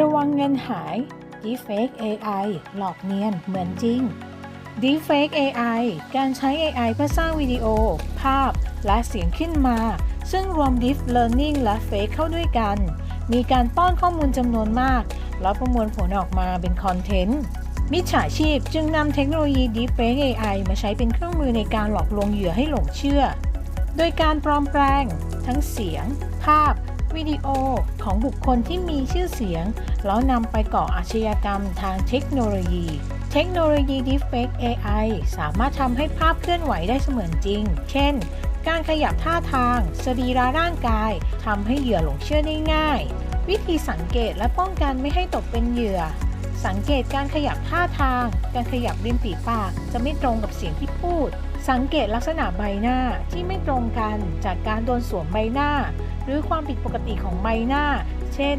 ระวังเงินหาย Deepfake AI หลอกเนียนเหมือนจริง Deepfake AI การใช้ AI เพื่อสร้างวิดีโอ ภาพ และเสียงขึ้นมา ซึ่งรวม Deep Learning และ Fake เข้าด้วยกัน มีการป้อนข้อมูลจำนวนมาก แล้วประมวลผลออกมาเป็นคอนเทนต์ มิจฉาชีพจึงนำเทคโนโลยี Deepfake AI มาใช้เป็นเครื่องมือในการหลอกลวงเหยื่อให้หลงเชื่อ โดยการปลอมแปลง ทั้งเสียง ภาพ วิดีโอของบุคคลที่มีชื่อเสียง แล้วนำไปก่ออาชญากรรมทางเทคโนโลยี เทคโนโลยี Deepfake AI สามารถทำให้ภาพเคลื่อนไหวได้เสมือนจริง เช่น การขยับท่าทาง สรีระร่างกายทำให้เหยื่อหลงเชื่อได้ง่าย วิธีสังเกตและป้องกันไม่ให้ตกเป็นเหยื่อ สังเกตการขยับท่าทาง การขยับริมฝีปาก จะไม่ตรงกับเสียงที่พูด สังเกตลักษณะใบหน้าที่ไม่ตรงกันจากการโดนสวมใบหน้า หรือความผิดปกติของใบหน้า เช่น